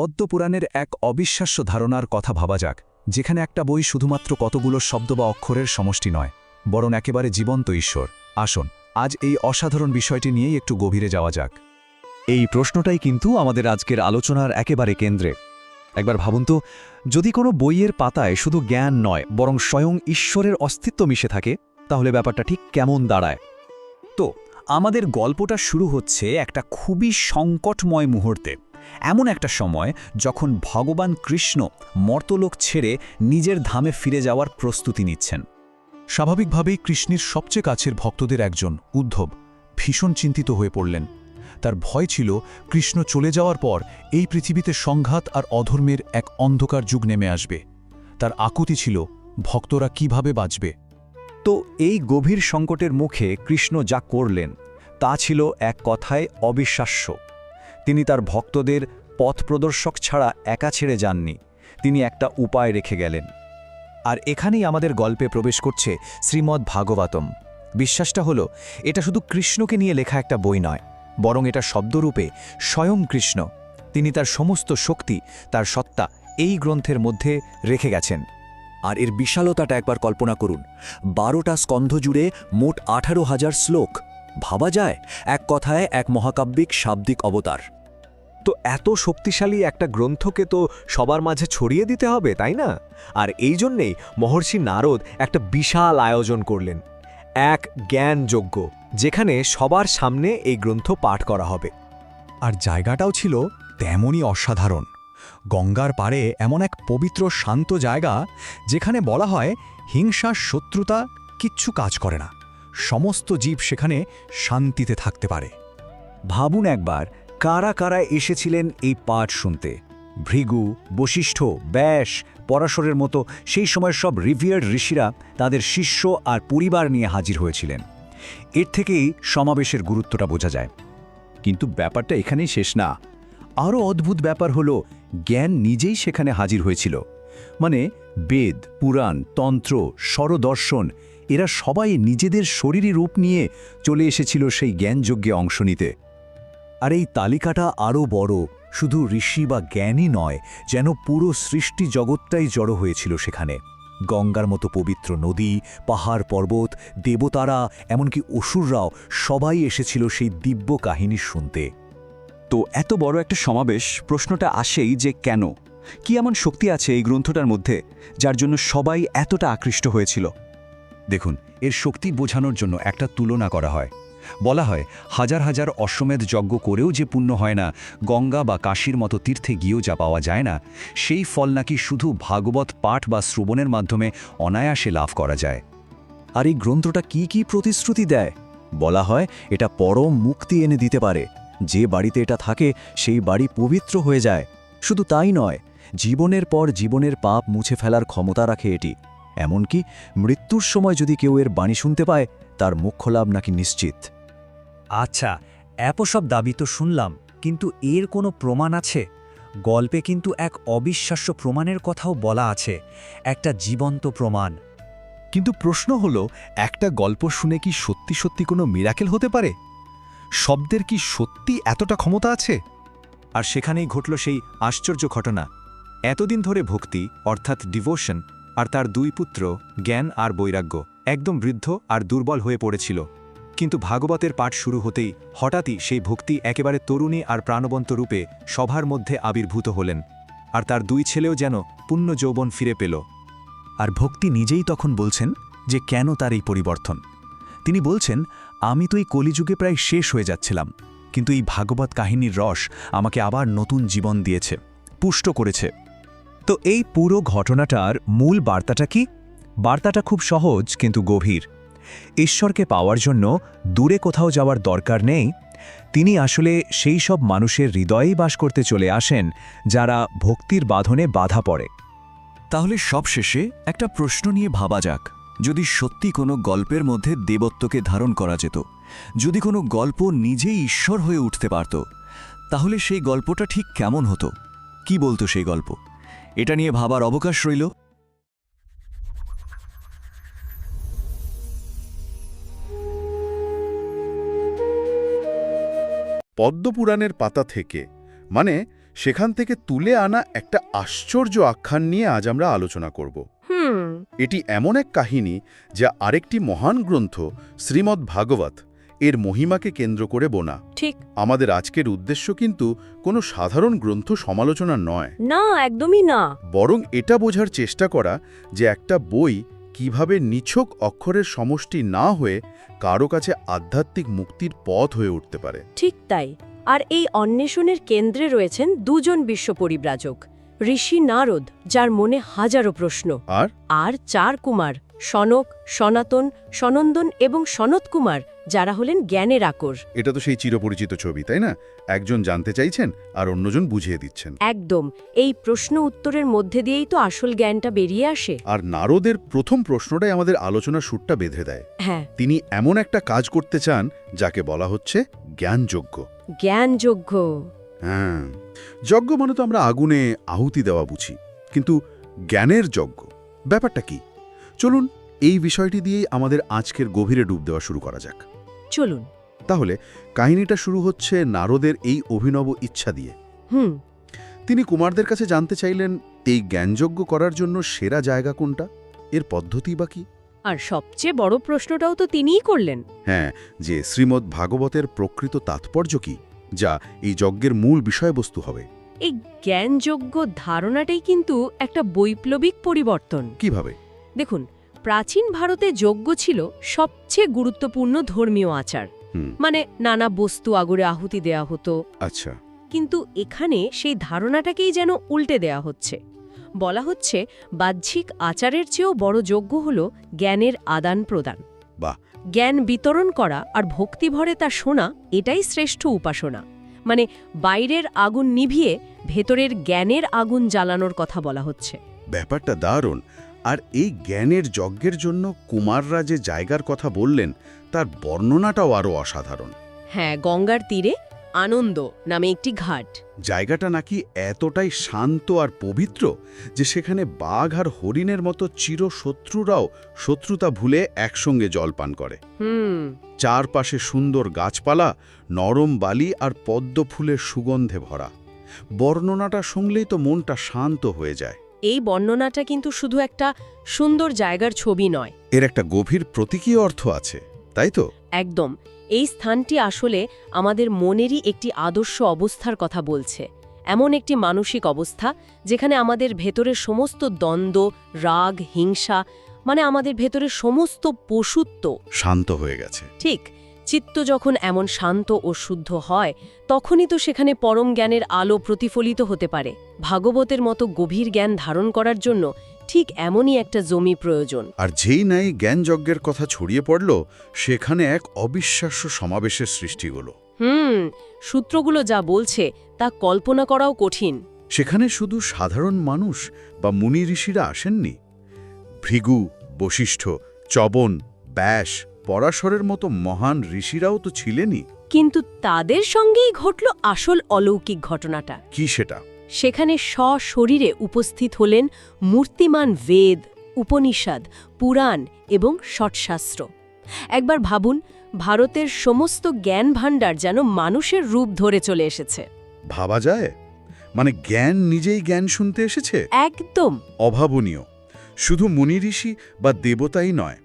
পদ্মপুরাণের এক অবিশ্বাস্য ধারণার কথা ভাবা যাক, যেখানে একটা বই শুধুমাত্র কতগুলো শব্দ বা অক্ষরের সমষ্টি নয়, বরং একেবারে জীবন্ত ঈশ্বর। আসুন, আজ এই অসাধারণ বিষয়টি নিয়েই একটু গভীরে যাওয়া যাক। এই প্রশ্নটাই কিন্তু আমাদের আজকের আলোচনার একেবারে কেন্দ্রে। একবার ভাবুন তো, যদি কোনো বইয়ের পাতায় শুধু জ্ঞান নয়, বরং স্বয়ং ঈশ্বরের অস্তিত্ব মিশে থাকে, তাহলে ব্যাপারটা ঠিক কেমন দাঁড়ায়? তো, আমাদের গল্পটা শুরু হচ্ছে একটা খুবই সংকটময় মুহূর্তে। এমন একটা সময় যখন ভগবান কৃষ্ণ মর্তলোক ছেড়ে নিজের ধামে ফিরে যাওয়ার প্রস্তুতি নিচ্ছেন। স্বাভাবিকভাবেই কৃষ্ণের সবচেয়ে কাছের ভক্তদের একজন, উদ্ধব, ভীষণ চিন্তিত হয়ে পড়লেন। তার ভয় ছিল কৃষ্ণ চলে যাওয়ার পর এই পৃথিবীতে সংঘাত আর অধর্মের এক অন্ধকার যুগ নেমে আসবে। তার আকুতি ছিল, ভক্তরা কীভাবে বাঁচবে? তো এই গভীর সংকটের মুখে কৃষ্ণ যা করলেন, তা ছিল এক কথায় অবিশ্বাস্য। তিনি তার ভক্তদের পথ প্রদর্শক ছাড়া একা ছেড়ে যাননি। তিনি একটা উপায় রেখে গেলেন। আর এখানেই আমাদের গল্পে প্রবেশ করছে শ্রীমদ্ ভাগবতম। বিশ্বাসটা হলো, এটা শুধু কৃষ্ণকে নিয়ে লেখা একটা বই নয়, বরং এটা শব্দরূপে স্বয়ং কৃষ্ণ। তিনি তার সমস্ত শক্তি, তার সত্তা এই গ্রন্থের মধ্যে রেখে গেছেন। আর এর বিশালতাটা একবার কল্পনা করুন, বারোটা স্কন্ধ জুড়ে মোট আঠারো হাজার শ্লোক। ভাবা যায়, এক কথায় এক মহাকাব্যিক শাব্দিক অবতার। তো এত শক্তিশালী একটা গ্রন্থকে তো সবার মাঝে ছড়িয়ে দিতে হবে, তাই না? আর এই জন্যেই মহর্ষি নারদ একটা বিশাল আয়োজন করলেন, এক জ্ঞানযজ্ঞ, যেখানে সবার সামনে এই গ্রন্থ পাঠ করা হবে। আর জায়গাটাও ছিল তেমনই অসাধারণ। গঙ্গার পাড়ে এমন এক পবিত্র শান্ত জায়গা, যেখানে বলা হয় হিংসা, শত্রুতা কিচ্ছু কাজ করে না। সমস্ত জীব সেখানে শান্তিতে থাকতে পারে। ভাবুন একবার কারা কারা এসেছিলেন এই পাঠ শুনতে? ভৃগু, বশিষ্ঠ, ব্যাস, পরাশরের মতো সেই সময় সব রিভিয়ার্ড ঋষিরা তাদের শিষ্য আর পরিবার নিয়ে হাজির হয়েছিলেন। এর থেকেই সমাবেশের গুরুত্বটা বোঝা যায়। কিন্তু ব্যাপারটা এখানেই শেষ না। আরও অদ্ভুত ব্যাপার হলো, জ্ঞান নিজেই সেখানে হাজির হয়েছিল। মানে বেদ, পুরাণ, তন্ত্র, স্বরদর্শন, এরা সবাই নিজেদের শরীরী রূপ নিয়ে চলে এসেছিল সেই জ্ঞানযজ্ঞে অংশ নিতে। আর এই তালিকাটা আরও বড় শুধু ঋষি বা জ্ঞানই নয় যেন পুরো সৃষ্টি জগৎটাই জড়ো হয়েছিল সেখানে। গঙ্গার মতো পবিত্র নদী পাহাড় পর্বত দেবতারা এমনকি অসুররাও সবাই এসেছিল সেই দিব্য কাহিনী শুনতে। তো এত বড় একটা সমাবেশ প্রশ্নটা আসেই যে কেন? কি এমন শক্তি আছে এই গ্রন্থটার মধ্যে যার জন্য সবাই এতটা আকৃষ্ট হয়েছিল? দেখুন এর শক্তি বোঝানোর জন্য একটা তুলনা করা হয়। বলা হয়, হাজার হাজার অশ্বমেধ যজ্ঞ করেও যে পুণ্য হয় না, গঙ্গা বা কাশীর মতো তীর্থে গিয়েও যা পাওয়া যায় না, সেই ফল নাকি শুধু ভাগবত পাঠ বা শ্রবণের মাধ্যমে অনায়াসে লাভ করা যায়। আর এই গ্রন্থটা কি কি প্রতিশ্রুতি দেয়? বলা হয়, এটা পরম মুক্তি এনে দিতে পারে। যে বাড়িতে এটা থাকে, সেই বাড়ি পবিত্র হয়ে যায়। শুধু তাই নয়, জীবনের পর জীবনের পাপ মুছে ফেলার ক্ষমতা রাখে এটি। এমনকি মৃত্যুর সময় যদি কেউ এর বাণী শুনতে পায়, তার মোক্ষ লাভ নাকি নিশ্চিত। আচ্ছা সব দাবি তো শুনলাম কিন্তু এর কোনো প্রমাণ আছে? গল্পে কিন্তু এক অবিশ্বাস্য প্রমাণের কথাও বলা আছে একটা জীবন্ত প্রমাণ। কিন্তু প্রশ্ন হলো একটা গল্প শুনে কি সত্যি সত্যি কোনো মিরাকেল হতে পারে? শব্দের কি সত্যি এতটা ক্ষমতা আছে? আর সেখানেই ঘটল সেই আশ্চর্য ঘটনা। এতদিন ধরে ভক্তি অর্থাৎ ডিভোশন আর তার দুই পুত্র জ্ঞান আর বৈরাগ্য একদম বৃদ্ধ আর দুর্বল হয়ে পড়েছিল। কিন্তু ভাগবতের পাঠ শুরু হতেই হঠাৎই সেই ভক্তি একেবারে তরুণী আর প্রাণবন্ত রূপে সভার মধ্যে আবির্ভূত হলেন, আর তার দুই ছেলেও যেন পুণ্য যৌবন ফিরে পেল। আর ভক্তি নিজেই তখন বলছেন যে কেন তার এই পরিবর্তন? তিনি বলছেন, আমি তো এই কলিযুগে প্রায় শেষ হয়ে যাচ্ছিলাম, কিন্তু এই ভাগবত কাহিনীর রস আমাকে আবার নতুন জীবন দিয়েছে, পুষ্ট করেছে। তো এই পুরো ঘটনাটার মূল বার্তাটা কি? বার্তাটা খুব সহজ, কিন্তু গভীর। ঈশ্বরকে পাওয়ার জন্য দূরে কোথাও যাওয়ার দরকার নেই, তিনি আসলে সেই সব মানুষের হৃদয়েই বাস করতে চলে আসেন যারা ভক্তির বাঁধনে বাধা পড়ে। তাহলে সবশেষে একটা প্রশ্ন নিয়ে ভাবা যাক, যদি সত্যি কোনো গল্পের মধ্যে দেবত্বকে ধারণ করা যেত, যদি কোনো গল্প নিজেই ঈশ্বর হয়ে উঠতে পারত, তাহলে সেই গল্পটা ঠিক কেমন হতো? কি বলতো সেই গল্প? এটা নিয়ে ভাবার অবকাশ রইল। পদ্মপুরাণের পাতা থেকে মানে সেখান থেকে তুলে আনা একটা আশ্চর্য আখ্যান নিয়ে আজ আমরা আলোচনা করব। এটি এমন এক কাহিনী যা আরেকটি মহান গ্রন্থ শ্রীমদ্ ভাগবত এর মহিমাকে কেন্দ্র করে বোনা। ঠিক। আমাদের আজকের উদ্দেশ্য কিন্তু কোনো সাধারণ গ্রন্থ সমালোচনা নয়। না একদমই না। বরং এটা বোঝার চেষ্টা করা যে একটা বই কীভাবে নিছক অক্ষরের সমষ্টি না হয়ে কারও কাছে আধ্যাত্মিক মুক্তির পথ হয়ে উঠতে পারে? ঠিক তাই। আর এই অন্বেষণের কেন্দ্রে রয়েছেন দুজন বিশ্ব পরিব্রাজক ঋষি নারদ যার মনে হাজারো প্রশ্ন। আর? আর চার কুমার সনক সনাতন সনন্দন এবং সনত কুমার যারা হলেন জ্ঞানের আকর। এটা তো সেই চিরপরিচিত ছবি তাই না? একজন জানতে চাইছেন আর অন্যজন বুঝিয়ে দিচ্ছেন। একদম। এই প্রশ্ন উত্তরের মধ্যে দিয়েই তো আসল জ্ঞানটা বেরিয়ে আসে। আর নারদের প্রথম প্রশ্নটাই আমাদের আলোচনার সুরটা বেঁধে দেয়। হ্যাঁ। তিনি এমন একটা কাজ করতে চান যাকে বলা হচ্ছে জ্ঞানযোগ্য জ্ঞানযোগ্য হ্যাঁ। যজ্ঞ মানে তো আমরা আগুনে আহুতি দেওয়া বুঝি কিন্তু জ্ঞানের যজ্ঞ ব্যাপারটা কি? চলুন এই বিষয়টি দিয়েই আমাদের আজকের গভীরে ডুব দেওয়া শুরু করা যাক। চলুন। তাহলে কাহিনীটা শুরু হচ্ছে নারদের এই অভিনব ইচ্ছা দিয়ে। হুম। তিনি কুমারদের কাছে জানতে চাইলেন এই জ্ঞানযজ্ঞ করার জন্য সেরা জায়গা কোনটা? এর পদ্ধতি বা কি? আর সবচেয়ে বড় প্রশ্নটাও তো তিনিই করলেন। হ্যাঁ যে শ্রীমদ্ ভাগবতের প্রকৃত তাৎপর্য কি যা এই যজ্ঞের মূল বিষয়বস্তু হবে। এই জ্ঞানযোগ্য ধারণাটাই কিন্তু একটা বৈপ্লবিক পরিবর্তন। কীভাবে? দেখুন প্রাচীন ভারতে যজ্ঞ ছিল সবচেয়ে গুরুত্বপূর্ণ ধর্মীয় আচার। মানে নানা বস্তু আগুরে আহুতি দেয়া হতো। আচ্ছা। কিন্তু এখানে সেই ধারণাটাকেই যেন উল্টে দেয়া হচ্ছে। বলা হচ্ছে বাহ্যিক আচারের চেয়েও বড় যজ্ঞ হল জ্ঞানের আদান প্রদান। বাহ। জ্ঞান বিতরণ করা আর ভক্তিভরে তা শোনা এটাই শ্রেষ্ঠ উপাসনা। মানে বাইরের আগুন নিভিয়ে ভেতরের জ্ঞানের আগুন জ্বালানোর কথা বলা হচ্ছে। ব্যাপারটা দারুণ। আর এই জ্ঞানের যজ্ঞের জন্য কুমাররা যে জায়গার কথা বললেন তার বর্ণনাটাও আরও অসাধারণ। হ্যাঁ গঙ্গার তীরে আনন্দ নামে একটি ঘাট। জায়গাটা নাকি এতটাই শান্ত আর পবিত্র যে সেখানে বাঘ আর হরিণের মতো চিরশত্রুরাও শত্রুতা ভুলে একসঙ্গে জল পান করে। হুম। চারপাশে সুন্দর গাছপালা নরম বালি আর পদ্ম ফুলের সুগন্ধে ভরা। বর্ণনাটা শুনলেই তো মনটা শান্ত হয়ে যায়। এই বর্ণনাটা কিন্তু শুধু একটা সুন্দর জায়গার ছবি নয়। এর একটা গভীর প্রতীকী অর্থ আছে তাই তো? একদম। এই স্থানটি আসলে আমাদের মনেরই একটি আদর্শ অবস্থার কথা বলছে। এমন একটি মানসিক অবস্থা যেখানে আমাদের ভেতরের সমস্ত দ্বন্দ্ব রাগ হিংসা মানে আমাদের ভেতরের সমস্ত পশুত্ব শান্ত হয়ে গেছে। ঠিক চিত্ত যখন এমন শান্ত ও শুদ্ধ হয় তখনই তো সেখানে পরম জ্ঞানের আলো প্রতিফলিত হতে পারে। ভাগবতের মতো গভীর জ্ঞান ধারণ করার জন্য ঠিক এমনই একটা জমি প্রয়োজন। আর যেই নাই জ্ঞানযজ্ঞের কথা ছড়িয়ে পড়ল সেখানে এক অবিশ্বাস্য সমাবেশের সৃষ্টি হলো। হুম সূত্রগুলো যা বলছে তা কল্পনা করাও কঠিন। সেখানে শুধু সাধারণ মানুষ বা মুনি ঋষিরা আসেননি। ভৃগু বশিষ্ঠ চবন ব্যাস পরাশরের মতো মহান ঋষিরাও তো ছিলেনই। কিন্তু তাদের সঙ্গেই ঘটল আসল অলৌকিক ঘটনাটা। কি সেটা? সেখানে সশরীরে উপস্থিত হলেন মূর্তিমান বেদ উপনিষদ পুরাণ এবং ষটশাস্ত্র। একবার ভাবুন ভারতের সমস্ত জ্ঞান ভাণ্ডার যেন মানুষের রূপ ধরে চলে এসেছে। ভাবা যায়? মানে জ্ঞান নিজেই জ্ঞান শুনতে এসেছে? একদম। অভাবনীয়। শুধু মুনি ঋষি বা দেবতাই নয়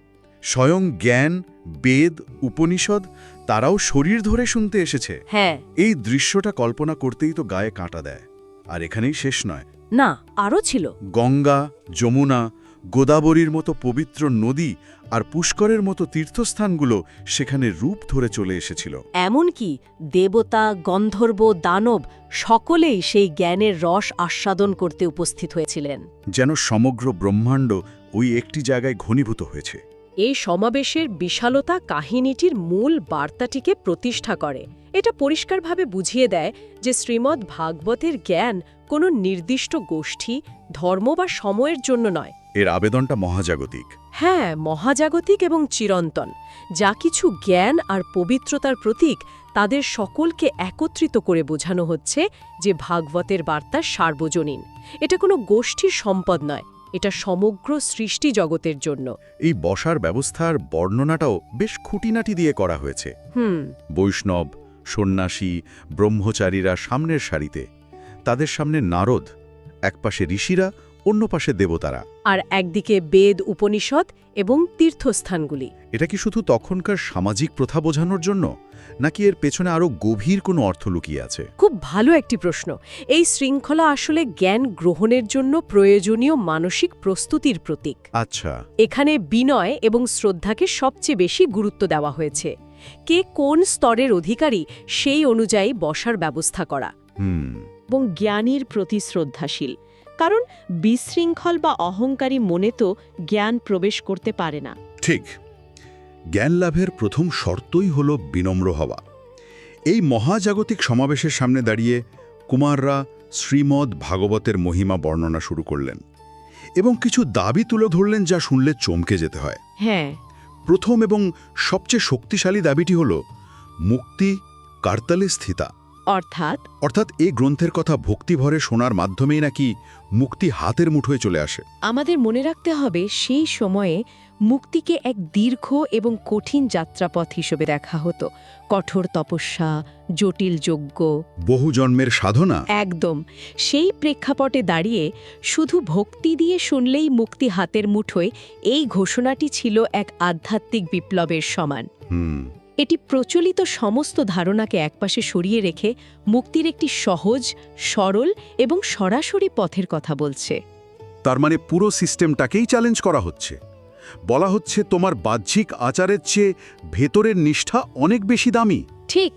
স্বয়ং জ্ঞান বেদ উপনিষদ তারাও শরীর ধরে শুনতে এসেছে। হ্যাঁ। এই দৃশ্যটা কল্পনা করতেই তো গায়ে কাঁটা দেয়। আর এখানেই শেষ নয়। না আরও ছিল। গঙ্গা যমুনা গোদাবরীর মতো পবিত্র নদী আর পুষ্করের মতো তীর্থস্থানগুলো সেখানে রূপ ধরে চলে এসেছিল। এমনকি দেবতা গন্ধর্ব দানব সকলেই সেই জ্ঞানের রস আস্বাদন করতে উপস্থিত হয়েছিলেন। যেন সমগ্র ব্রহ্মাণ্ড ওই একটি জায়গায় ঘনীভূত হয়েছে। এই সমাবেশের বিশালতা কাহিনীটির মূল বার্তাটিকে প্রতিষ্ঠা করে। এটা পরিষ্কারভাবে বুঝিয়ে দেয় যে শ্রীমদ্ ভাগবতের জ্ঞান কোনো নির্দিষ্ট গোষ্ঠী ধর্ম বা সময়ের জন্য নয়। এর আবেদনটা মহাজাগতিক। হ্যাঁ মহাজাগতিক এবং চিরন্তন। যা কিছু জ্ঞান আর পবিত্রতার প্রতীক তাদের সকলকে একত্রিত করে বোঝানো হচ্ছে যে ভাগবতের বার্তা সার্বজনীন। এটা কোনো গোষ্ঠীর সম্পদ নয়। এটা সমগ্র সৃষ্টি জগতের জন্য। এই বসার ব্যবস্থার বর্ণনাটাও বেশ খুঁটিনাটি দিয়ে করা হয়েছে। হুম। বৈষ্ণব সন্ন্যাসী ব্রহ্মচারীরা সামনের সারিতে তাদের সামনে নারদ একপাশে ঋষিরা অন্য পাশে দেবতারা। আর একদিকে বেদ উপনিষদ এবং তীর্থস্থানগুলি। এটা কি শুধু তখনকার সামাজিক প্রথা বোঝানোর জন্য নাকি এর পেছনে আরও গভীর কোনো অর্থ লুকিয়ে আছে? খুব ভালো একটি প্রশ্ন। এই শৃঙ্খলা আসলে জ্ঞান গ্রহণের জন্য প্রয়োজনীয় মানসিক প্রস্তুতির প্রতীক। আচ্ছা। এখানে বিনয় এবং শ্রদ্ধাকে সবচেয়ে বেশি গুরুত্ব দেওয়া হয়েছে। কে কোন স্তরের অধিকারী সেই অনুযায়ী বসার ব্যবস্থা করা। হুম। এবং জ্ঞানীর প্রতি শ্রদ্ধাশীল। কারণ বিশৃঙ্খল বা অহংকারী মনে তো জ্ঞান প্রবেশ করতে পারে না। ঠিক। জ্ঞান লাভের প্রথম শর্তই হল বিনম্র হওয়া। এই মহাজাগতিক সমাবেশের সামনে দাঁড়িয়ে কুমাররা শ্রীমদ ভাগবতের মহিমা বর্ণনা শুরু করলেন এবং কিছু দাবি তুলে ধরলেন যা শুনলে চমকে যেতে হয়। হ্যাঁ। প্রথম এবং সবচেয়ে শক্তিশালী দাবিটি হল মুক্তি কার্তালে স্থিতা। অর্থাৎ অর্থাৎ এই গ্রন্থের কথা ভক্তিভরে শোনার মাধ্যমেই নাকি মুক্তি হাতের মুঠোয় চলে আসে। আমাদের মনে রাখতে হবে সেই সময়ে মুক্তিকে এক দীর্ঘ এবং কঠিন যাত্রাপথ হিসেবে দেখা হতো। কঠোর তপস্যা জটিল যজ্ঞ। বহু জন্মের সাধনা। একদম। সেই প্রেক্ষাপটে দাঁড়িয়ে শুধু ভক্তি দিয়ে শুনলেই মুক্তি হাতের মুঠোয় এই ঘোষণাটি ছিল এক আধ্যাত্মিক বিপ্লবের সমান। হুম। এটি প্রচলিত সমস্ত ধারণাকে একপাশে সরিয়ে রেখে মুক্তির একটি সহজ সরল এবং সরাসরি পথের কথা বলছে। তার মানে পুরো সিস্টেমটাকেই চ্যালেঞ্জ করা হচ্ছে। বলা হচ্ছে তোমার বাহ্যিক আচারের চেয়ে ভেতরের নিষ্ঠা অনেক বেশি দামি। ঠিক।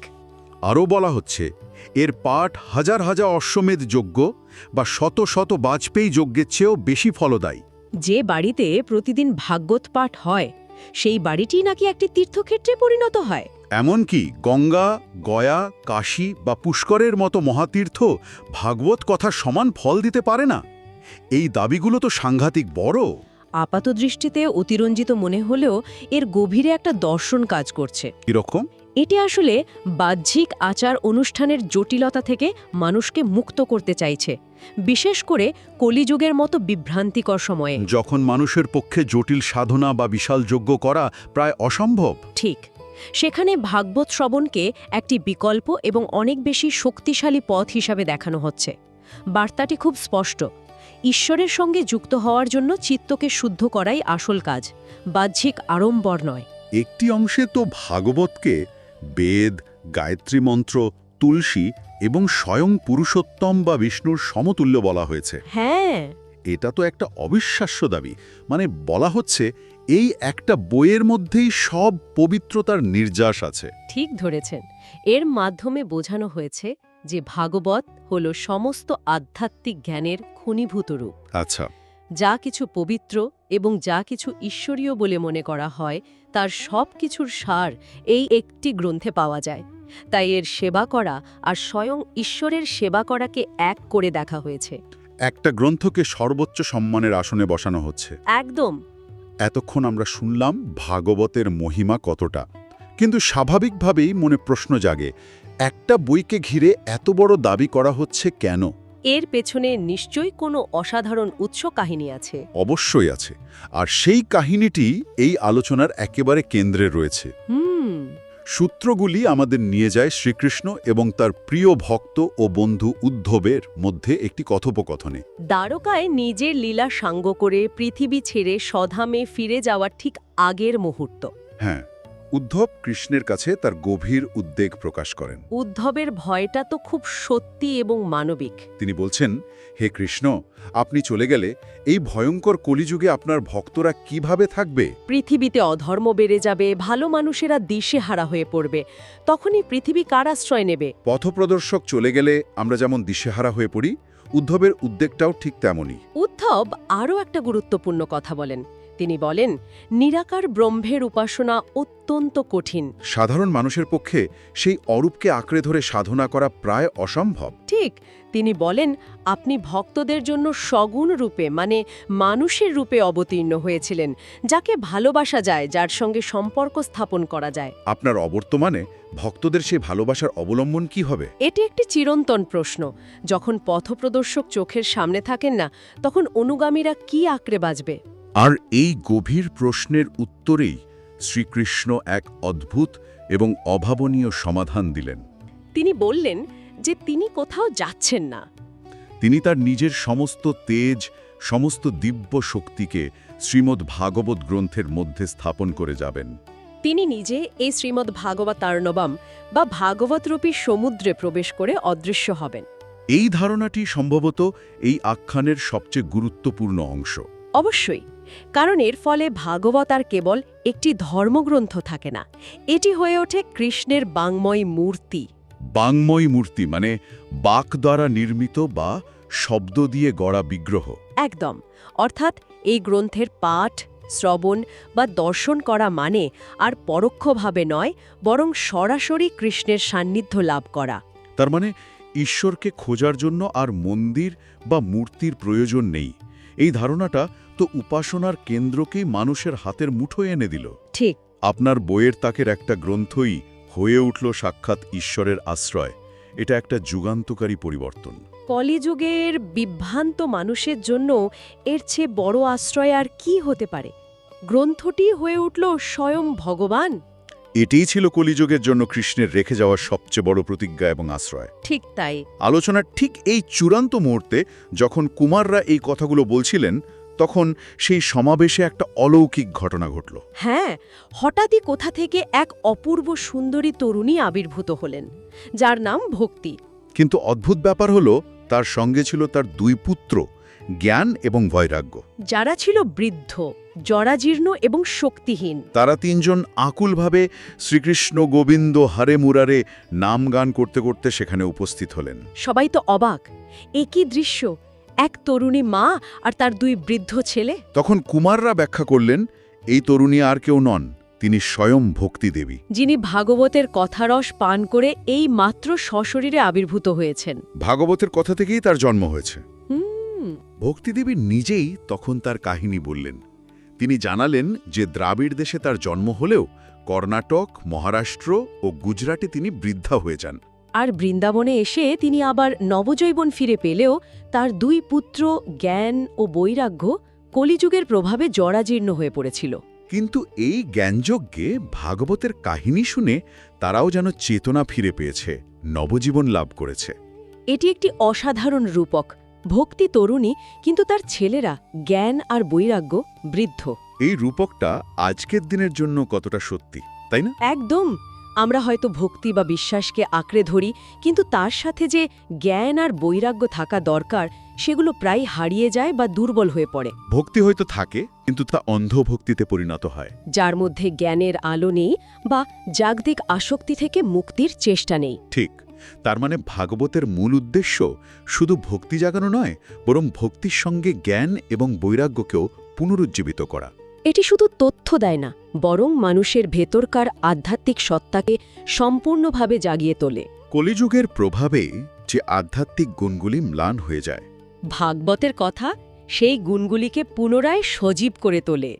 আরও বলা হচ্ছে এর পাঠ হাজার হাজার অশ্বমেধ যজ্ঞ বা শত শত বাজপেয়ী যজ্ঞের চেয়েও বেশি ফলদায়ী। যে বাড়িতে প্রতিদিন ভাগবত পাঠ হয় সেই বাড়িটি নাকি একটি তীর্থক্ষেত্রে পরিণত হয়। এমনকি গঙ্গা গয়া কাশী বা পুষ্করের মতো মহাতীর্থ ভাগবত কথা সমান ফল দিতে পারে না। এই দাবিগুলো তো সাংঘাতিক বড়। আপাত দৃষ্টিতে অতিরঞ্জিত মনে হলেও এর গভীরে একটা দর্শন কাজ করছে। এরকম এটি আসলে বাহ্যিক আচার অনুষ্ঠানের জটিলতা থেকে মানুষকে মুক্ত করতে চাইছে বিশেষ করে কলিযুগের মতো বিভ্রান্তিকর সময়ে। যখন মানুষের পক্ষে জটিল সাধনা বা বিশাল যোগ্য করা প্রায় অসম্ভব। ঠিক। সেখানে ভাগবত শ্রবণকে একটি বিকল্প এবং অনেক বেশি শক্তিশালী পথ হিসাবে দেখানো হচ্ছে। বার্তাটি খুব স্পষ্ট। ঈশ্বরের সঙ্গে যুক্ত হওয়ার জন্য চিত্তকে শুদ্ধ করাই আসল কাজ বাহ্যিক আড়ম্বর নয়। একটি অংশে তো ভাগবতকে বেদ গায়ত্রী মন্ত্র তুলসী এবং স্বয়ং পুরুষোত্তম বা বিষ্ণুর সমতুল্য বলা হয়েছে। হ্যাঁ। এটা তো একটা অবিশ্বাস্য দাবি। মানে বলা হচ্ছে এই একটা বইয়ের মধ্যেই সব পবিত্রতার নির্যাস আছে। ঠিক ধরেছেন। এর মাধ্যমে বোঝানো হয়েছে যে ভাগবত হল সমস্ত আধ্যাত্মিক জ্ঞানের খনিভূত রূপ। আচ্ছা। যা কিছু পবিত্র এবং যা কিছু ঈশ্বরীয় বলে মনে করা হয় তার সব কিছুর সার এই একটি গ্রন্থে পাওয়া যায়। তাই এর সেবা করা আর স্বয়ং ঈশ্বরের সেবা করাকে এক করে দেখা হয়েছে। একটা গ্রন্থকে সর্বোচ্চ সম্মানের আসনে বসানো হচ্ছে। একদম। এতক্ষণ আমরা শুনলাম ভাগবতের মহিমা কতটা। কিন্তু স্বাভাবিকভাবেই মনে প্রশ্ন জাগে একটা বইকে ঘিরে এত বড় দাবি করা হচ্ছে কেন? এর পেছনে নিশ্চয়ই কোনো অসাধারণ উৎস কাহিনী আছে। অবশ্যই আছে। আর সেই কাহিনীটি এই আলোচনার একেবারে কেন্দ্রে রয়েছে। হুম। সূত্রগুলি আমাদের নিয়ে যায় শ্রীকৃষ্ণ এবং তার প্রিয় ভক্ত ও বন্ধু উদ্ধবের মধ্যে একটি কথোপকথনে। দ্বারকায় নিজের লীলা সাঙ্গ করে পৃথিবী ছেড়ে স্বধামে ফিরে যাওয়ার ঠিক আগের মুহূর্ত। হ্যাঁ। উদ্ধব কৃষ্ণের কাছে তার গভীর উদ্বেগ প্রকাশ করেন। উদ্ধবের ভয়টা তো খুব সত্যি এবং মানবিক। তিনি বলছেন হে কৃষ্ণ আপনি চলে গেলে এই ভয়ঙ্কর কলিযুগে আপনার ভক্তরা কীভাবে থাকবে? পৃথিবীতে অধর্ম বেড়ে যাবে ভালো মানুষেরা দিশে হারা হয়ে পড়বে। তখনই পৃথিবী কার আশ্রয় নেবে? পথপ্রদর্শক চলে গেলে আমরা যেমন দিশেহারা হয়ে পড়ি উদ্ধবের উদ্বেগটাও ঠিক তেমনই। উদ্ধব আরও একটা গুরুত্বপূর্ণ কথা বলেন। তিনি বলেন নিরাকার ব্রহ্মের উপাসনা অত্যন্ত কঠিন। সাধারণ মানুষের পক্ষে সেই অরূপকে আঁকড়ে ধরে সাধনা করা প্রায় অসম্ভব। ঠিক তিনি বলেন আপনি ভক্তদের জন্য সগুণ রূপে মানে মানুষের রূপে অবতীর্ণ হয়েছিলেন যাকে ভালোবাসা যায় যার সঙ্গে সম্পর্ক স্থাপন করা যায়। আপনার অবর্তমানে ভক্তদের সেই ভালোবাসার অবলম্বন কি হবে? এটি একটি চিরন্তন প্রশ্ন। যখন পথপ্রদর্শক চোখের সামনে থাকেন না তখন অনুগামীরা কি আঁকড়ে বাজবে? আর এই গভীর প্রশ্নের উত্তরেই শ্রীকৃষ্ণ এক অদ্ভুত এবং অভাবনীয় সমাধান দিলেন। তিনি বললেন যে তিনি কোথাও যাচ্ছেন না। তিনি তার নিজের সমস্ত তেজ সমস্ত দিব্য শক্তিকে শ্রীমদ্ ভাগবত গ্রন্থের মধ্যে স্থাপন করে যাবেন। তিনি নিজে এই শ্রীমদ্ ভাগবতার্ণবম বা ভাগবতরূপী সমুদ্রে প্রবেশ করে অদৃশ্য হবেন। এই ধারণাটি সম্ভবত এই আখ্যানের সবচেয়ে গুরুত্বপূর্ণ অংশ। অবশ্যই। কারণ এর ফলে ভাগবত আর কেবল একটি ধর্মগ্রন্থ থাকে না। এটি হয়ে ওঠে কৃষ্ণের বাংময় মূর্তি। বাংময় মূর্তি মানে বাক দ্বারা নির্মিত বা শব্দ দিয়ে গড়া বিগ্রহ। একদম। অর্থাৎ এই গ্রন্থের পাঠ শ্রবণ বা দর্শন করা মানে আর পরোক্ষভাবে নয় বরং সরাসরি কৃষ্ণের সান্নিধ্য লাভ করা। তার মানে ঈশ্বরকে খোঁজার জন্য আর মন্দির বা মূর্তির প্রয়োজন নেই। এই ধারণাটা তো উপাসনার কেন্দ্রকেই মানুষের হাতের মুঠোয় এনে দিল। ঠিক। আপনার বইয়ের তাকের একটা গ্রন্থই হয়ে উঠল সাক্ষাৎ ঈশ্বরের আশ্রয়। এটা একটা যুগান্তকারী পরিবর্তন। কলিযুগের বিভ্রান্ত মানুষের জন্য এর চেয়ে বড় আশ্রয় আর কি হতে পারে? গ্রন্থটি হয়ে উঠল স্বয়ং ভগবান? এটিই ছিল কলিযুগের জন্য কৃষ্ণের রেখে যাওয়া সবচেয়ে বড় প্রতিজ্ঞা এবং আশ্রয়। ঠিক তাই। আলোচনার ঠিক এই চূড়ান্ত মুহূর্তে যখন কুমাররা এই কথাগুলো বলছিলেন তখন সেই সমাবেশে একটা অলৌকিক ঘটনা ঘটল। হ্যাঁ হঠাৎই কোথা থেকে এক অপূর্ব সুন্দরী তরুণী আবির্ভূত হলেন যার নাম ভক্তি। কিন্তু অদ্ভুত ব্যাপার হলো তার সঙ্গে ছিল তার দুই পুত্র জ্ঞান এবং বৈরাগ্য। যারা ছিল বৃদ্ধ জরাজীর্ণ এবং শক্তিহীন। তারা তিনজন আকুলভাবে শ্রীকৃষ্ণ গোবিন্দ হারে মুরারে নাম গান করতে করতে সেখানে উপস্থিত হলেন। সবাই তো অবাক। একই দৃশ্য এক তরুণী মা আর তার দুই বৃদ্ধ ছেলে। তখন কুমাররা ব্যাখ্যা করলেন এই তরুণী আর কেউ নন তিনি স্বয়ং ভক্তি দেবী যিনি ভাগবতের কথারস পান করে এই মাত্র সশরীরে আবির্ভূত হয়েছেন। ভাগবতের কথা থেকেই তার জন্ম হয়েছে। ভক্তিদেবী নিজেই তখন তার কাহিনী বললেন। তিনি জানালেন যে দ্রাবিড় দেশে তার জন্ম হলেও কর্ণাটক মহারাষ্ট্র ও গুজরাটে তিনি বৃদ্ধা হয়ে যান। আর বৃন্দাবনে এসে তিনি আবার নবজৈবন ফিরে পেলেও তার দুই পুত্র জ্ঞান ও বৈরাগ্য কলিযুগের প্রভাবে জরাজীর্ণ হয়ে পড়েছিল। কিন্তু এই জ্ঞানযজ্ঞে ভাগবতের কাহিনী শুনে তারাও যেন চেতনা ফিরে পেয়েছে নবজীবন লাভ করেছে। এটি একটি অসাধারণ রূপক ভক্তি তরুণী কিন্তু তার ছেলেরা জ্ঞান আর বৈরাগ্য বৃদ্ধ। এই রূপকটা আজকের দিনের জন্য কতটা সত্যি তাই না? একদম! আমরা হয়তো ভক্তি বা বিশ্বাসকে আঁকড়ে ধরি কিন্তু তার সাথে যে জ্ঞান আর বৈরাগ্য থাকা দরকার সেগুলো প্রায় হারিয়ে যায় বা দুর্বল হয়ে পড়ে। ভক্তি হয়তো থাকে কিন্তু তা অন্ধভক্তিতে পরিণত হয়। যার মধ্যে জ্ঞানের আলো নেই বা জাগতিক আসক্তি থেকে মুক্তির চেষ্টা নেই। ঠিক তার মানে ভাগবতের মূল উদ্দেশ্য শুধু ভক্তি জাগানো নয় বরং ভক্তির সঙ্গে জ্ঞান এবং বৈরাগ্যকেও পুনরুজ্জীবিত করা। এটি শুধু তথ্য দেয় না বরং মানুষের ভেতরকার আধ্যাত্মিক সত্তাকে সম্পূর্ণভাবে জাগিয়ে তোলে। কলিযুগের প্রভাবে যে আধ্যাত্মিক গুণগুলি ম্লান হয়ে যায়। ভাগবতের কথা সেই গুণগুলিকে পুনরায় সজীব করে তোলে।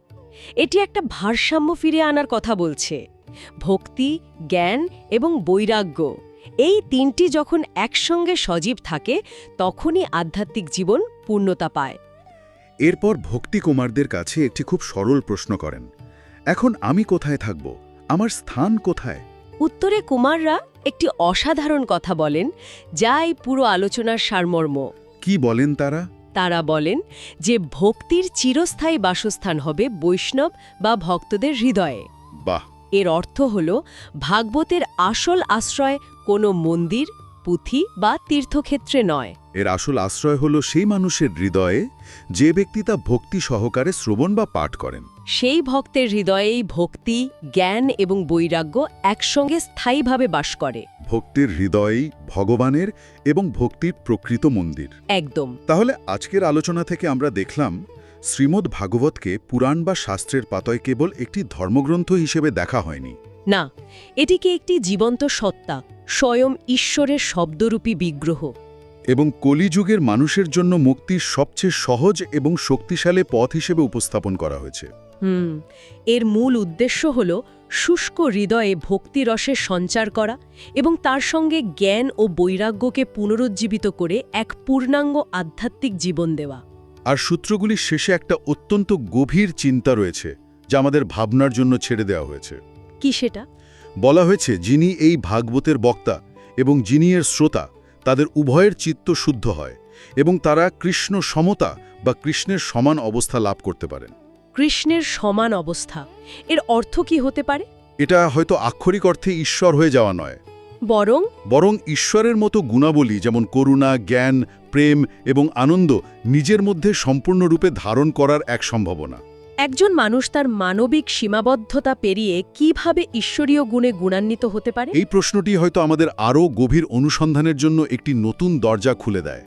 এটি একটা ভারসাম্য ফিরে আনার কথা বলছে। ভক্তি জ্ঞান এবং বৈরাগ্য এই তিনটি যখন একসঙ্গে সজীব থাকে তখনই আধ্যাত্মিক জীবন পূর্ণতা পায়। এরপর ভক্তি কুমারদের কাছে একটি খুব সরল প্রশ্ন করেন এখন আমি কোথায় থাকব? আমার স্থান কোথায়? উত্তরে কুমাররা একটি অসাধারণ কথা বলেন যা এই পুরো আলোচনার সারমর্ম। কি বলেন তারা? তারা বলেন যে ভক্তির চিরস্থায়ী বাসস্থান হবে বৈষ্ণব বা ভক্তদের হৃদয়ে। বাহ! এর অর্থ হল ভাগবতের আসল আশ্রয় কোনো মন্দির পুঁথি বা তীর্থক্ষেত্রে নয়। এর আসল আশ্রয় হল সেই মানুষের হৃদয়ে যে ব্যক্তি তা ভক্তি সহকারে শ্রবণ বা পাঠ করেন। সেই ভক্তের হৃদয়েই ভক্তি জ্ঞান এবং বৈরাগ্য একসঙ্গে স্থায়ীভাবে বাস করে। ভক্তির হৃদয়েই ভগবানের এবং ভক্তির প্রকৃত মন্দির। একদম। তাহলে আজকের আলোচনা থেকে আমরা দেখলাম শ্রীমদ্ ভাগবতকে পুরাণ বা শাস্ত্রের পাতয় কেবল একটি ধর্মগ্রন্থ হিসেবে দেখা হয়নি। না এটিকে একটি জীবন্ত সত্তা স্বয়ং ঈশ্বরের শব্দরূপী বিগ্রহ। এবং কলিযুগের মানুষের জন্য মুক্তির সবচেয়ে সহজ এবং শক্তিশালী পথ হিসেবে উপস্থাপন করা হয়েছে। হুম এর মূল উদ্দেশ্য হল শুষ্ক হৃদয়ে ভক্তিরসের সঞ্চার করা এবং তার সঙ্গে জ্ঞান ও বৈরাগ্যকে পুনরুজ্জীবিত করে এক পূর্ণাঙ্গ আধ্যাত্মিক জীবন দেওয়া। আর সূত্রগুলির শেষে একটা অত্যন্ত গভীর চিন্তা রয়েছে যা আমাদের ভাবনার জন্য ছেড়ে দেওয়া হয়েছে। কি সেটা? বলা হয়েছে যিনি এই ভাগবতের বক্তা এবং যিনি এর শ্রোতা তাদের উভয়ের চিত্ত শুদ্ধ হয় এবং তারা কৃষ্ণ সমতা বা কৃষ্ণের সমান অবস্থা লাভ করতে পারেন। কৃষ্ণের সমান অবস্থা এর অর্থ কি হতে পারে? এটা হয়তো আক্ষরিক অর্থে ঈশ্বর হয়ে যাওয়া নয়। বরং? বরং ঈশ্বরের মতো গুণাবলী যেমন করুণা জ্ঞান প্রেম এবং আনন্দ নিজের মধ্যে সম্পূর্ণরূপে ধারণ করার এক সম্ভাবনা। একজন মানুষ তার মানবিক সীমাবদ্ধতা পেরিয়ে কীভাবে ঈশ্বরীয় গুণে গুণান্বিত হতে পারে? এই প্রশ্নটি হয়তো আমাদের আরও গভীর অনুসন্ধানের জন্য একটি নতুন দরজা খুলে দেয়।